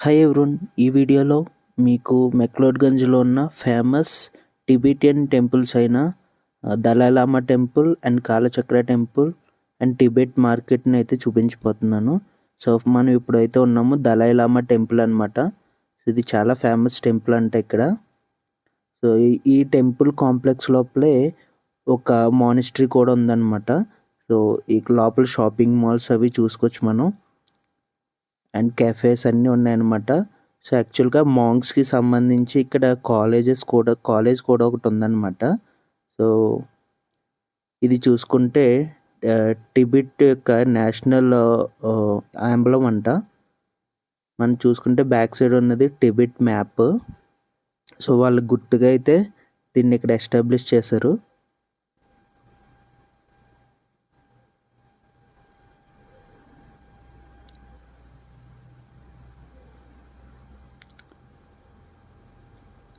Hi everyone ఈ వీడియోలో మీకు మెక్లోడ్గంజ్లో ఉన్న ఫేమస్ టిబెటియన్ టెంపుల్స్ అయిన ఆ, Dalai Lama temple and Kalachakra temple and Tibet మార్కెట్ని అయితే చూపించిపోతున్నాను సో మనం ఇప్పుడైతే ఉన్నాము దలైలామా టెంపుల్ అనమాట ఇది చాలా ఫేమస్ టెంపుల్ అంట ఇక్కడ. సో ఈ- టెంపుల్ కాంప్లెక్స్ లోపలే ఒక మానిస్ట్రీ కూడా ఉందన్నమాట. సో ఈ లోపల షాపింగ్ మాల్స్ అవి చూసుకోవచ్చు మనం. అండ్ కెఫేస్ అన్నీ ఉన్నాయన్నమాట. సో యాక్చువల్గా మాంగ్స్కి సంబంధించి ఇక్కడ కాలేజెస్ కూడా కాలేజ్ కూడా ఒకటి ఉందన్నమాట. సో ఇది చూసుకుంటే టిబిట్ టిబెట్ యొక్క నేషనల్ ఆంబలం అంట. మనం చూసుకుంటే బ్యాక్ సైడ్ ఉన్నది టిబెట్ మ్యాప్. సో వాళ్ళు గుర్తుగా అయితే దీన్ని ఇక్కడ ఎస్టాబ్లిష్ చేశారు.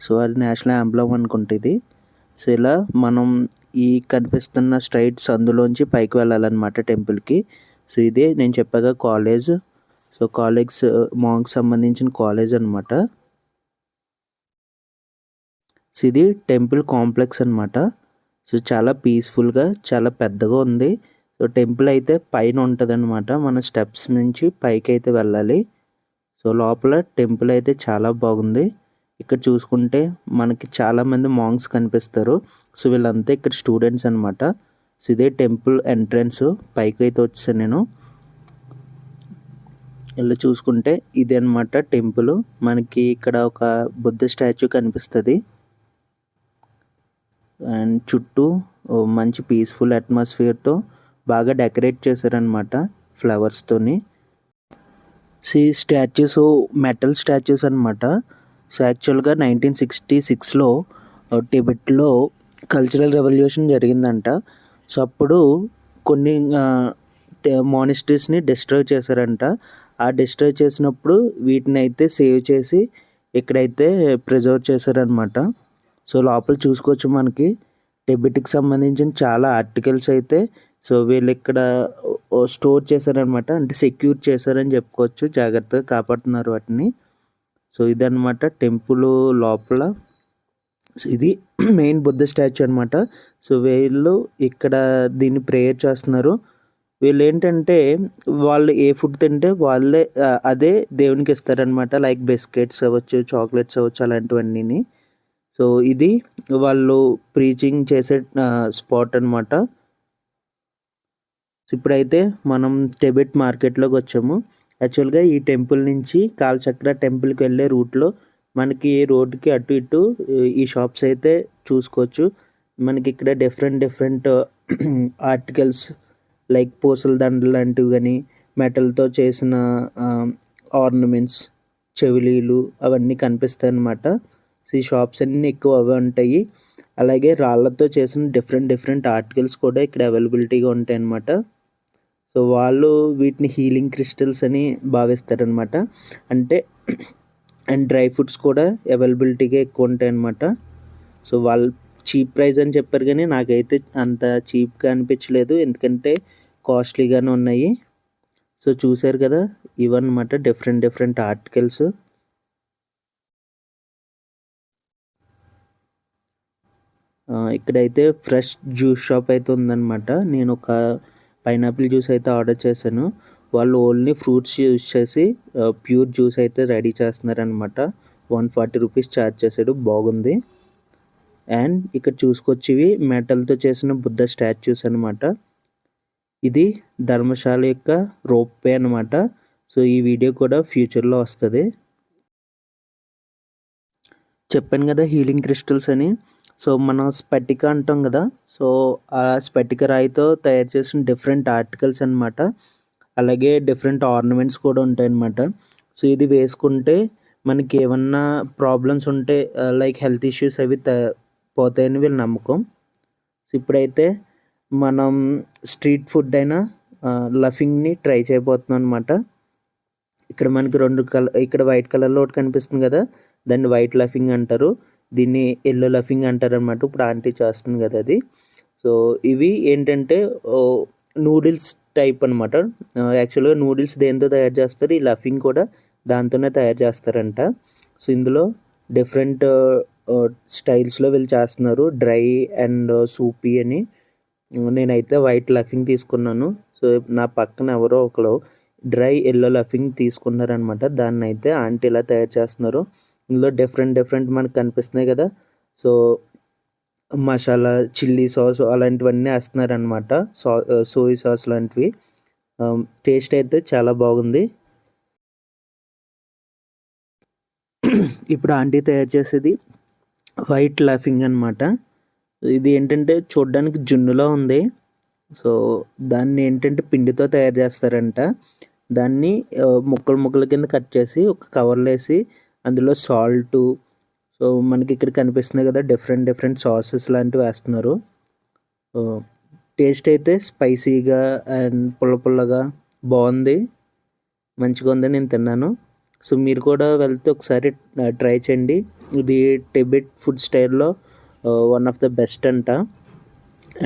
సో అది నేషనల్ ఆంబ్లం అనుకుంటే ఇది. సో ఇలా మనం ఈ కనిపిస్తున్న స్ట్రైట్స్ అందులోంచి పైకి వెళ్ళాలన్నమాట టెంపుల్కి. సో ఇదే నేను చెప్పాగా college so college monk uh, సంబంధించిన కాలేజ్ అనమాట సో ఇది టెంపుల్ కాంప్లెక్స్ అనమాట సో చాలా పీస్ఫుల్గా చాలా పెద్దగా ఉంది. సో టెంపుల్ అయితే పైన ఉంటుంది అనమాట మన స్టెప్స్ నుంచి పైకి అయితే వెళ్ళాలి. సో లోపల టెంపుల్ అయితే చాలా బాగుంది. ఇక్కడ చూసుకుంటే మనకి చాలామంది మాంగ్స్ కనిపిస్తారు. సో వీళ్ళంతా ఇక్కడ స్టూడెంట్స్ అనమాట సో ఇదే టెంపుల్ ఎంట్రన్స్ పైకి అయితే వచ్చాను నేను. ఇలా చూసుకుంటే ఇది అనమాట టెంపుల్. మనకి ఇక్కడ ఒక బుద్ధ స్టాచ్యూ కనిపిస్తుంది. అండ్ చుట్టూ మంచి పీస్ఫుల్ అట్మాస్ఫియర్తో బాగా డెకరేట్ చేశారనమాట ఫ్లవర్స్తోని సో ఈ స్టాచ్యూస్ మెటల్ స్టాచ్యూస్ అనమాట సో యాక్చువల్గా నైన్టీన్ సిక్స్టీ సిక్స్లో టిబెట్లో కల్చరల్ రెవల్యూషన్ జరిగిందంట. సో అప్పుడు కొన్ని మోనిస్ట్రీస్ని డిస్ట్రాయ్ చేశారంట. ఆ డిస్ట్రాయ్ చేసినప్పుడు వీటిని అయితే సేవ్ చేసి ఇక్కడైతే ప్రిజర్వ్ చేశారనమాట సో లోపల చూసుకోవచ్చు మనకి. డెబిట్కి సంబంధించిన చాలా ఆర్టికల్స్ అయితే సో వీళ్ళు ఇక్కడ స్టోర్ చేశారనమాట అంటే సెక్యూర్ చేశారని చెప్పుకోవచ్చు. జాగ్రత్తగా కాపాడుతున్నారు వాటిని. సో ఇదనమాట టెంపుల్ లోపల. ఇది మెయిన్ బుద్ధ స్టాచ్యూ అనమాట సో వీళ్ళు ఇక్కడ దీన్ని ప్రేయర్ చేస్తున్నారు. వీళ్ళు ఏంటంటే వాళ్ళు ఏ ఫుడ్ తింటే వాళ్ళే అదే దేవునికి ఇస్తారనమాట లైక్ బిస్కెట్స్ అవ్వచ్చు చాక్లెట్స్ అవ్వచ్చు అలాంటివన్నీ సో ఇది వాళ్ళు ప్రీచింగ్ చేసే స్పాట్ అనమాట ఇప్పుడైతే మనం టెబెట్ మార్కెట్లోకి వచ్చాము. యాక్చువల్గా ఈ టెంపుల్ నుంచి కాలచక్ర టెంపుల్కి వెళ్ళే రూట్లో మనకి రోడ్కి అటు ఇటు ఈ షాప్స్ అయితే చూసుకోవచ్చు. మనకి ఇక్కడ డిఫరెంట్ డిఫరెంట్ ఆర్టికల్స్ లైక్ పూసల దండలు లాంటివి కానీ మెటల్తో చేసిన ఆర్నమెంట్స్ చెవిలీలు అవన్నీ కనిపిస్తాయి అన్నమాట సో ఈ షాప్స్ అన్నీ ఎక్కువ అవే ఉంటాయి. అలాగే రాళ్ళతో చేసిన డిఫరెంట్ డిఫరెంట్ ఆర్టికల్స్ కూడా ఇక్కడ అవైలబిలిటీగా ఉంటాయి అన్నమాట సో వాళ్ళు వీటిని హీలింగ్ క్రిస్టల్స్ అని భావిస్తారనమాట అంటే అండ్ డ్రై ఫ్రూట్స్ కూడా అవైలబిలిటీగా ఎక్కువ ఉంటాయి అన్నమాట సో వాళ్ళు చీప్ ప్రైస్ అని చెప్పారు కానీ నాకైతే అంత చీప్గా అనిపించలేదు. ఎందుకంటే కాస్ట్లీగానే ఉన్నాయి. సో చూశారు కదా ఇవన్నమాట డిఫరెంట్ డిఫరెంట్ ఆర్టికల్స్. ఇక్కడైతే ఫ్రెష్ జ్యూస్ షాప్ అయితే ఉందన్నమాట. నేను ఒక పైనాపిల్ జ్యూస్ అయితే ఆర్డర్ చేశాను. వాళ్ళు ఓన్లీ ఫ్రూట్స్ యూజ్ చేసి ప్యూర్ జ్యూస్ అయితే రెడీ చేస్తున్నారనమాట వన్ ఫార్టీ రూపీస్ ఛార్జ్ చేశాడు. బాగుంది. అండ్ ఇక్కడ చూసుకొచ్చివి మెటల్తో చేసిన బుద్ధ స్టాచ్యూస్ అనమాట ఇది ధర్మశాల యొక్క రోప్పే అనమాట సో ఈ వీడియో కూడా ఫ్యూచర్లో వస్తుంది. చెప్పాను కదా హీలింగ్ క్రిస్టల్స్ అని. సో మనం స్పటిక అంటాం కదా. సో ఆ స్పటిక రాయితో తయారు చేసిన డిఫరెంట్ ఆర్టికల్స్ అన్నమాట. అలాగే డిఫరెంట్ ఆర్నమెంట్స్ కూడా ఉంటాయన్నమాట సో ఇది వేసుకుంటే మనకి ఏమన్నా ప్రాబ్లమ్స్ ఉంటే లైక్ హెల్త్ ఇష్యూస్ అవి త పోతాయని వీళ్ళ నమ్మకం. సో ఇప్పుడైతే మనం స్ట్రీట్ ఫుడ్ అయిన లఫింగ్ని ట్రై చేయబోతున్నాం అనమాట ఇక్కడ మనకి రెండు కలర్ ఇక్కడ వైట్ కలర్లో ఒకటి కనిపిస్తుంది కదా దాన్ని వైట్ లఫింగ్ అంటారు. దీన్ని ఎల్లో లఫింగ్ అంటారు అనమాట ఇప్పుడు ఆంటీ చేస్తుంది కదా అది. సో ఇవి ఏంటంటే నూడిల్స్ టైప్ అనమాట యాక్చువల్గా నూడిల్స్ దేంతో తయారు చేస్తారు ఈ లఫింగ్ కూడా దాంతోనే తయారు చేస్తారంట. సో ఇందులో డిఫరెంట్ స్టైల్స్లో వీళ్ళు చేస్తున్నారు. డ్రై అండ్ సూపీ అని. నేనైతే వైట్ లఫింగ్ తీసుకున్నాను. సో నా పక్కన ఎవరో ఒకరు డ్రై ఎల్లో లఫింగ్ తీసుకున్నారనమాట దాన్ని అయితే ఆంటీ ఇలా తయారు చేస్తున్నారు. ఇందులో డిఫరెంట్ డిఫరెంట్ మనకు కనిపిస్తున్నాయి కదా. సో మసాలా చిల్లీ సాస్ అలాంటివన్నీ వేస్తున్నారనమాట సా సోయ్ సాస్ లాంటివి. టేస్ట్ అయితే చాలా బాగుంది. ఇప్పుడు ఆంటీ తయారు చేసేది వైట్ లఫింగ్ అనమాట ఇది ఏంటంటే చూడడానికి జున్నులో ఉంది. సో దాన్ని ఏంటంటే పిండితో తయారు చేస్తారంట. దాన్ని ముక్కలు ముక్కల కింద కట్ చేసి ఒక కవర్లో వేసి అందులో సాల్టు సో మనకి ఇక్కడ కనిపిస్తుంది కదా డిఫరెంట్ డిఫరెంట్ సాసెస్ లాంటివి వేస్తున్నారు. టేస్ట్ అయితే స్పైసీగా అండ్ పుల్ల పుల్లగా బాగుంది. మంచిగా ఉంది నేను తిన్నాను. సో మీరు కూడా వెళ్తే ఒకసారి ట్రై చేయండి. ఇది టిబెట్ ఫుడ్ స్టైల్లో వన్ ఆఫ్ ద బెస్ట్ అంట.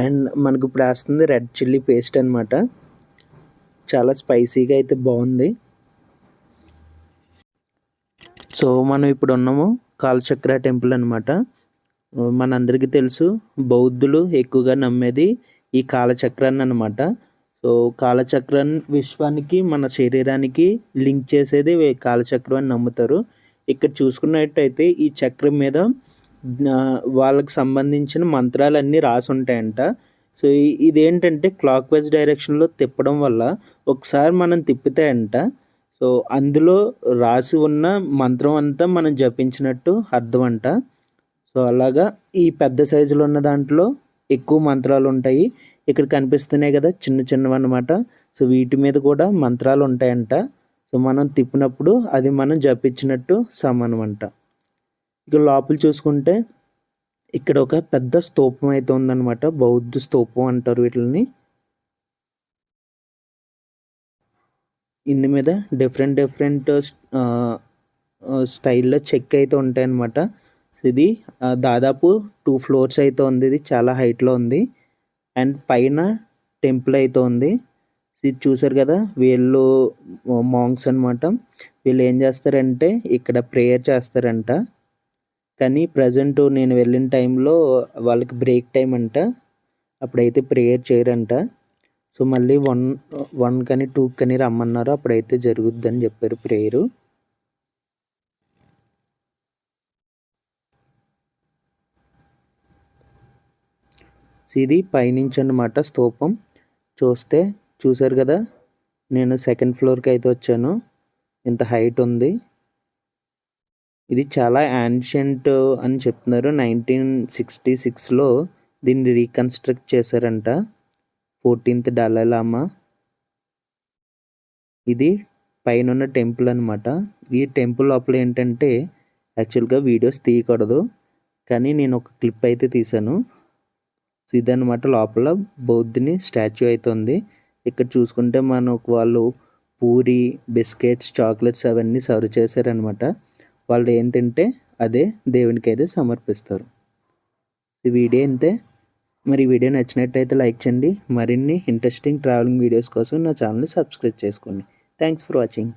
అండ్ మనకు ఇప్పుడు వేస్తుంది రెడ్ చిల్లీ పేస్ట్ అనమాట చాలా స్పైసీగా అయితే బాగుంది. సో మనం ఇప్పుడు ఉన్నాము కాలచక్ర టెంపుల్ అనమాట మనందరికీ తెలుసు బౌద్ధులు ఎక్కువగా నమ్మేది ఈ కాలచక్రాన్ని అనమాట సో కాలచక్రం విశ్వానికి మన శరీరానికి లింక్ చేసేది కాలచక్రం అని నమ్ముతారు. ఇక్కడ చూసుకున్నట్టయితే ఈ చక్రం మీద వాళ్ళకి సంబంధించిన మంత్రాలు అన్నీ రాసి ఉంటాయంట సో ఇదేంటంటే క్లాక్ వైజ్ డైరెక్షన్లో తిప్పడం వల్ల ఒకసారి మనం తిప్పితే అంట సో అందులో రాసి ఉన్న మంత్రం అంతా మనం జపించినట్టు అర్థం అంట సో అలాగా ఈ పెద్ద సైజులో ఉన్న దాంట్లో ఎక్కువ మంత్రాలు ఉంటాయి ఇక్కడ కనిపిస్తున్నాయి కదా చిన్న చిన్నవి అనమాట సో వీటి మీద కూడా మంత్రాలు ఉంటాయంట సో మనం తిప్పినప్పుడు అది మనం జపించినట్టు సమానం అంట ఇక్కడ లోపల చూసుకుంటే ఇక్కడ ఒక పెద్ద స్తూపం అయితే ఉందన్నమాట. బౌద్ధ స్తూపం అంటారు వీటిని ఇందు మీద డిఫరెంట్ డిఫరెంట్ స్టైల్లో చెక్ అయితే ఉంటాయన్నమాట. ఇది దాదాపు టూ ఫ్లోర్స్ అయితే ఉంది. ఇది చాలా హైట్లో ఉంది. అండ్ పైన టెంపుల్ అయితే ఉంది. ఇది చూసారు కదా వీళ్ళు మాంగ్స్ అనమాట వీళ్ళు ఏం చేస్తారంటే ఇక్కడ ప్రేయర్ చేస్తారంట. కానీ ప్రజెంట్ నేను వెళ్ళిన టైంలో వాళ్ళకి బ్రేక్ టైం అంట. అప్పుడైతే ప్రేయర్ చేయరంట. సో మళ్ళీ వన్ వన్ కానీ టూ కానీ రమ్మన్నారు. అప్పుడైతే జరుగుద్దని చెప్పారు ప్రేయరు. ఇది పైనుంచి అన్నమాట స్తూపం. చూస్తే చూసారు కదా? నేను సెకండ్ ఫ్లోర్కి అయితే వచ్చాను. ఇంత హైట్ ఉంది. ఇది చాలా యాన్షియంట్ అని చెప్తున్నారు. నైన్టీన్ సిక్స్టీ సిక్స్లో దీన్ని రీకన్స్ట్రక్ట్ చేశారంట. ఫోర్టీన్త్ లామా ఇది పైన ఉన్న టెంపుల్ అనమాట ఈ టెంపుల్ లోపల ఏంటంటే యాక్చువల్గా వీడియోస్ తీయకూడదు. కానీ నేను ఒక క్లిప్ అయితే తీశాను. సో ఇదనమాట లోపల బౌద్ధుని స్టాచ్యూ అయితే ఉంది ఇక్కడ చూసుకుంటే మనకు వాళ్ళు పూరి బిస్కెట్స్ చాక్లెట్స్ అవన్నీ సర్వ్ చేశారనమాట వాళ్ళు ఏం తింటే అదే దేవునికి అయితే సమర్పిస్తారు. ఈ వీడియో అంతే మరి ఈ వీడియో నచ్చినట్టయితే లైక్ చేయండి. మరిన్ని ఇంట్రెస్టింగ్ ట్రావెలింగ్ వీడియోస్ కోసం నా ఛానల్ని సబ్స్క్రైబ్ చేసుకోండి. Thanks for watching.